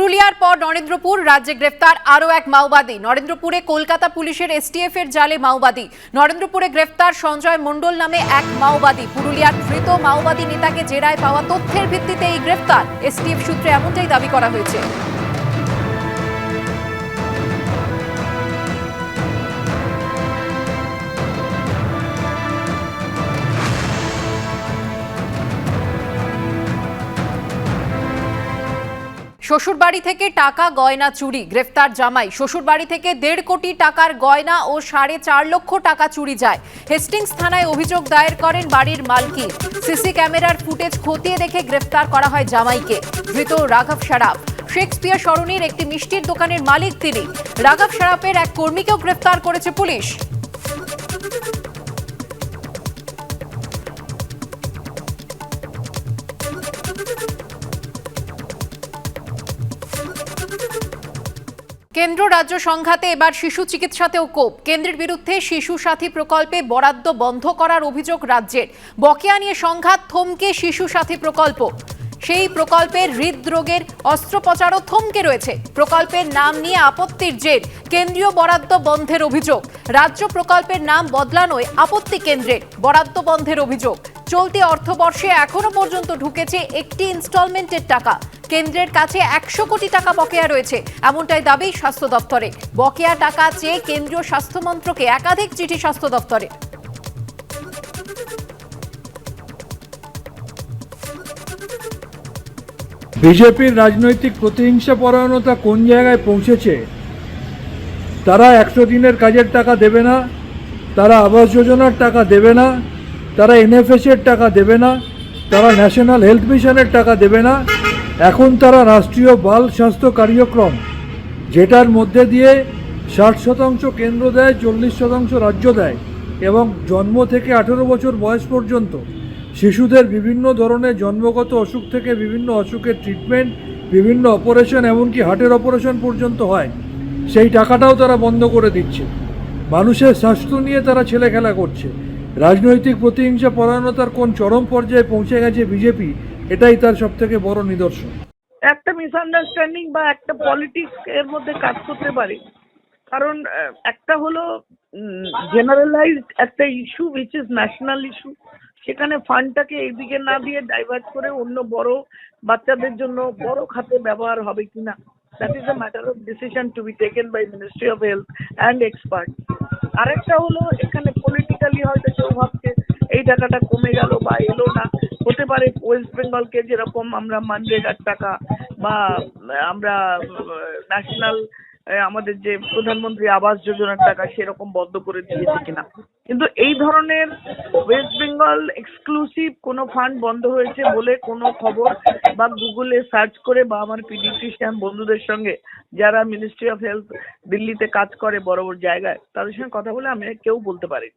পুরুলিয়ার পর নরেন্দ্রপুর, রাজ্যে গ্রেফতার আরও এক মাওবাদী। নরেন্দ্রপুরে কলকাতা পুলিশের এসটিএফ এর জালে মাওবাদী। নরেন্দ্রপুরে গ্রেফতার সঞ্জয় মণ্ডল নামে এক মাওবাদী। পুরুলিয়ার ধৃত মাওবাদী নেতাকে জেরায় পাওয়া তথ্যের ভিত্তিতে এই গ্রেফতার। এসটিএফ সূত্রে এমনটাই দাবি করা হয়েছে। শ্বশুরবাড়ি থেকে টাকা, গয়না, চুরি, গ্রেফতার জামাই। শ্বশুরবাড়ি থেকে দেড় কোটি টাকার গয়না ও সাড়ে চার লক্ষ টাকা চুরি যায়। হেস্টিংস থানায় অভিযোগ দায়ের করেন বাড়ির মালকি সিসি ক্যামেরার ফুটেজ খতিয়ে দেখে গ্রেফতার করা হয় জামাইকে। ধৃত রাঘব সারাফ শেক্সপিয়ার সরণির একটি মিষ্টির দোকানের মালিক তিনি। রাঘব সারাফের এক কর্মীকেও গ্রেফতার করেছে পুলিশ। কেন্দ্র রাজ্য সংঘাতে এবার শিশু চিকিৎসাতেও কোপ। কেন্দ্রের বিরুদ্ধে শিশু সাথী প্রকল্পে বরাদ্দ বন্ধ করার অভিযোগ রাজ্যের। বকেয়া নিয়ে সংঘাত, থমকে শিশু সাথী প্রকল্প। সেই প্রকল্পের হৃদরোগের অস্ত্রোপচারও থমকে রয়েছে। প্রকল্পের নাম নিয়ে আপত্তির জের, কেন্দ্রীয় বরাদ্দ বন্ধের অভিযোগ। রাজ্য প্রকল্পের নাম বদলানোয় আপত্তি কেন্দ্রের বরাদ্দ বন্ধের অভিযোগ। চলতি অর্থবর্ষে এখনও পর্যন্ত ঢুকেছে একটি ইনস্টলমেন্টের টাকা। কেন্দ্রের কাছে একশো কোটি টাকা বকেয়া রয়েছে। এমনটাই দাবি স্বাস্থ্য দপ্তরে। বকেয়া টাকা চেয়ে কেন্দ্রীয় স্বাস্থ্য মন্ত্রকে একাধিক চিঠি স্বাস্থ্য দপ্তরে। বিজেপির রাজনৈতিক প্রতিহিংসা পরায়ণতা কোন জায়গায় পৌঁছেছে? তারা একশো দিনের কাজের টাকা দেবে না, তারা আবাস যোজনার টাকা দেবে না, তারা এনএফএসের টাকা দেবে না, তারা ন্যাশনাল হেলথ মিশনের টাকা দেবে না এখন তারা রাষ্ট্রীয় বাল স্বাস্থ্য কার্যক্রম, যেটার মধ্যে দিয়ে ষাট শতাংশ কেন্দ্র দেয়, চল্লিশ শতাংশ রাজ্য দেয় এবং জন্ম থেকে আঠেরো বছর বয়স পর্যন্ত শিশুদের বিভিন্ন ধরনের জন্মগত অসুখ থেকে বিভিন্ন অসুখের ট্রিটমেন্ট বিভিন্ন অপারেশন এমনকি হার্টের অপারেশন পর্যন্ত হয়। সেই টাকাটাও তারা বন্ধ করে দিচ্ছে। মানুষের স্বাস্থ্য নিয়ে তারা ছেলে খেলা করছে। রাজনৈতিক প্রতিহিংসা পরায়ণতার কোন চরম পর্যায়ে পৌঁছে গেছে বিজেপি এটাই তার সব থেকে বড় নিদর্শন। একটা মিসআন্ডারস্ট্যান্ডিং বা একটা পলিটিক্স এর মধ্যে কাজ করতে পারে। কারণ একটা হলো জেনারেলাইজড একটা issue which is national issue সেখানে ফান্ডটাকে এইদিকে না দিয়ে ডাইভার্ট করে অন্য বড় বাচ্চাদের জন্য বড় খাতে ব্যবহার হবে কিনা। That is a matter of decision to be taken by ministry of health and expert আরেকটা হলো, এখানে পলিটিক্যালি হয়তো কেউ ভাবছে এই টাকাটা কমে গেল বা এলো না। হতে পারে ওয়েস্ট বেঙ্গলকে যেরকম আমরা মানরেগার টাকা বা, আমরা ন্যাশনাল আমাদের যে প্রধানমন্ত্রী আবাস যোজনার টাকা সেরকম বন্ধ করে দিয়েছে কিনা। কিন্তু এই ধরনের ওয়েস্ট বেঙ্গল এক্সক্লুসিভ কোনো ফান্ড বন্ধ হয়েছে বলে কোনো খবর বা গুগলে সার্চ করে বা আমার পিডিট্রিশিয়ান বন্ধুদের সঙ্গে যারা মিনিস্ট্রি অফ হেলথ দিল্লিতে কাজ করে বড় বড় জায়গায়, তাদের সঙ্গে কথা বলে আমি কেউ বলতে পারিনি।